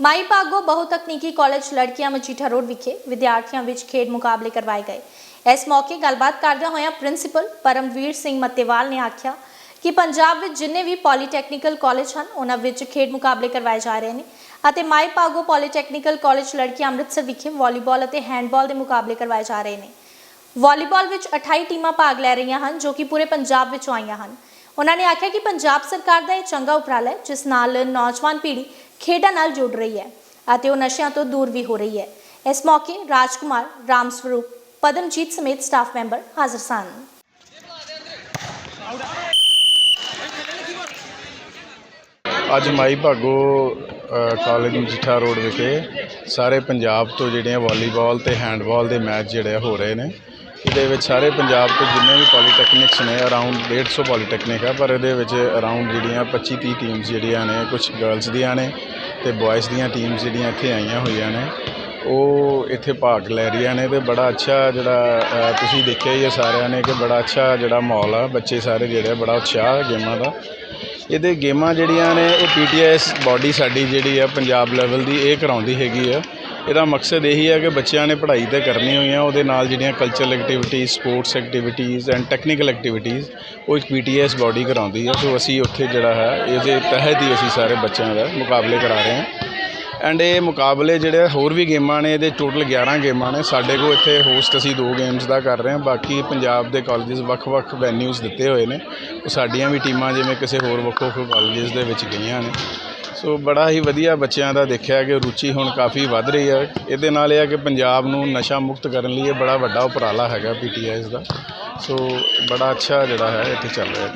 Mai Bhago ਬਹੁਤਕਨੀਕੀ college ਲੜਕੀਆਂ Majitha road ਵਿਖੇ ਵਿਦਿਆਰਥੀਆਂ ਵਿੱਚ ਖੇਡ ਮੁਕਾਬਲੇ ਕਰਵਾਏ ਗਏ। ਇਸ ਮੌਕੇ ਗੱਲਬਾਤ ਕਰਦਿਆਂ ਹੋਇਆਂ ਪ੍ਰਿੰਸੀਪਲ ਪਰਮਵੀਰ ਸਿੰਘ ਮੱਤੇਵਾਲ ਨੇ ਆਖਿਆ ਕਿ ਪੰਜਾਬ ਵਿੱਚ ਜਿੰਨੇ ਵੀ ਪੋਲੀਟੈਕਨੀਕਲ ਕਾਲਜ ਹਨ, ਉਹਨਾਂ ਵਿੱਚ ਖੇਡ ਮੁਕਾਬਲੇ ਕਰਵਾਏ ਜਾ ਰਹੇ ਨੇ ਅਤੇ ਮਾਈ ਭਾਗੋ ਪੋਲੀਟੈਕਨੀਕਲ ਕਾਲਜ ਲੜਕੀਆਂ ਅੰਮ੍ਰਿਤਸਰ ਵਿਖੇ ਵਾਲੀਬਾਲ ਅਤੇ ਹੈਂਡਬਾਲ ਦੇ ਮੁਕਾਬਲੇ ਕਰਵਾਏ ਜਾ ਰਹੇ ਨੇ। ਵਾਲੀਬਾਲ ਵਿੱਚ 28 ਟੀਮਾਂ ਭਾਗ ਲੈ ਰਹੀਆਂ ਹਨ, ਜੋ ਕਿ ਪੂਰੇ ਪੰਜਾਬ ਵਿੱਚੋਂ ਆਈਆਂ ਹਨ। ਉਹਨਾਂ ਨੇ ਆਖਿਆ ਕਿ ਪੰਜਾਬ ਸਰਕਾਰ ਦਾ ਇਹ ਚੰਗਾ ਉਪਰਾਲਾ ਹੈ, ਜਿਸ ਨਾਲ ਨੌਜਵਾਨ ਪੀੜ੍ਹੀ ਖੇਡਾਂ ਨਾਲ ਜੁੜ ਰਹੀ ਹੈ ਅਤੇ ਉਹ ਨਸ਼ਿਆਂ ਤੋਂ ਦੂਰ ਵੀ ਹੋ ਰਹੀ ਹੈ। ਇਸ ਮੌਕੇ ਰਾਜਕੁਮਾਰ, ਰਾਮ ਸਰੂਪ, ਪਦਮਜੀਤ ਸਮੇਤ ਸਟਾਫ ਮੈਂਬਰ ਹਾਜ਼ਰ ਸਨ। ਅੱਜ ਮਾਈ ਭਾਗੋ ਕਾਲਜ ਮਜੀਠਾ ਰੋਡ ਵਿਖੇ ਸਾਰੇ ਪੰਜਾਬ ਤੋਂ ਜਿਹੜੇ ਆ ਵਾਲੀਬਾਲ ਤੇ ਹੈਂਡਬਾਲ ਦੇ ਮੈਚ ਜਿਹੜੇ ਹੋ ਰਹੇ ਨੇ। ਇਹਦੇ ਵਿੱਚ ਸਾਰੇ ਪੰਜਾਬ ਤੋਂ ਜਿੰਨੇ ਵੀ ਪੋਲੀਟੈਕਨਿਕਸ ਨੇ ਅਰਾਊਂਡ 150 ਪੋਲੀਟੈਕਨਿਕ ਆ ਪਰ ਇਹਦੇ ਵਿੱਚ ਅਰਾਊਂਡ ਜਿਹੜੀਆਂ 25 30 ਟੀਮਸ ਜਿਹੜੀਆਂ ਨੇ ਕੁਝ ਗਰਲਸ ਦੀਆਂ ਨੇ ਤੇ ਬॉयਜ਼ ਦੀਆਂ ਟੀਮਸ ਜਿਹੜੀਆਂ ਇੱਥੇ ਆਈਆਂ ਹੋਈਆਂ ਨੇ ਉਹ ਇੱਥੇ ਭਾਗ ਲੈ ਰਹੀਆਂ ਨੇ ਤੇ ਬੜਾ ਅੱਛਾ ਜਿਹੜਾ ਤੁਸੀਂ ਦੇਖਿਆ ਹੀ ਹੈ ਸਾਰਿਆਂ ਨੇ ਕਿ ਬੜਾ ਅੱਛਾ ਜਿਹੜਾ ਮਾਹੌਲ ਆ ਬੱਚੇ ਸਾਰੇ ਜਿਹੜੇ ਆ, ਬੜਾ ਉਤਸ਼ਾਹ ਗੇਮਾਂ ਦਾ। ਇਹਦੇ ਗੇਮਾਂ ਜਿਹੜੀਆਂ ਨੇ ਇਹ ਪੀਟੀਐਸ ਬਾਡੀ ਸਾਡੀ ਜਿਹੜੀ ਆ ਪੰਜਾਬ ਲੈਵਲ ਦੀ ਇਹ ਕਰਾਉਂਦੀ ਹੈਗੀ ਆ। ਇਹਦਾ ਮਕਸਦ ਇਹੀ ਹੈ ਕਿ ਬੱਚਿਆਂ ਨੇ ਪੜ੍ਹਾਈ ਤਾਂ ਕਰਨੀ ਹੋਈ ਆ, ਉਹਦੇ ਨਾਲ ਜਿਹੜੀਆਂ cultural activities sports activities and technical activities ਉਹ ਇੱਕ ਪੀਟੀਐਸ ਬਾਡੀ ਕਰਾਉਂਦੀ ਹੈ ਸੋ ਅਸੀਂ ਉੱਥੇ ਜਿਹੜਾ ਹੈ, ਇਹਦੇ ਤਹਿਤ ਹੀ ਅਸੀਂ ਸਾਰੇ ਬੱਚਿਆਂ ਦਾ ਮੁਕਾਬਲੇ ਕਰਾ ਰਹੇ ਹਾਂ। ਐਂਡ ਇਹ ਮੁਕਾਬਲੇ ਜਿਹੜੇ ਹੋਰ ਵੀ ਗੇਮਾਂ ਨੇ, ਇਹਦੇ ਟੋਟਲ 11 ਗੇਮਾਂ ਨੇ। ਸਾਡੇ ਕੋਲ ਇੱਥੇ ਹੋਸਟ ਅਸੀਂ ਦੋ ਗੇਮਸ ਦਾ ਕਰ ਰਹੇ ਹਾਂ। ਬਾਕੀ ਪੰਜਾਬ ਦੇ ਕਾਲਜਸ ਵੱਖ-ਵੱਖ ਵੈਨਿਊਜ਼ ਦਿੱਤੇ ਹੋਏ ਨੇ। ਉਹ ਸਾਡੀਆਂ ਵੀ ਟੀਮਾਂ ਜਿਵੇਂ ਕਿਸੇ ਹੋਰ ਵੱਖੋ-ਵੱਖ ਕਾਲਜਸ ਦੇ ਵਿੱਚ ਗਈਆਂ ਨੇ। ਸੋ ਬੜਾ ਹੀ ਵਧੀਆ ਬੱਚਿਆਂ ਦਾ ਦੇਖਿਆ ਕਿ ਰੁਚੀ ਹੁਣ ਕਾਫੀ ਵੱਧ ਰਹੀ ਹੈ। ਇਹਦੇ ਨਾਲ ਇਹ ਹੈ ਕਿ ਪੰਜਾਬ ਨੂੰ ਨਸ਼ਾ ਮੁਕਤ ਕਰਨ ਲਈ ਇਹ ਬੜਾ ਵੱਡਾ ਉਪਰਾਲਾ ਹੈਗਾ ਪੀਟੀਆਈਸ ਦਾ। ਸੋ ਬੜਾ ਅੱਛਾ ਜਿਹੜਾ ਹੈ, ਇੱਥੇ ਚੱਲ ਰਿਹਾ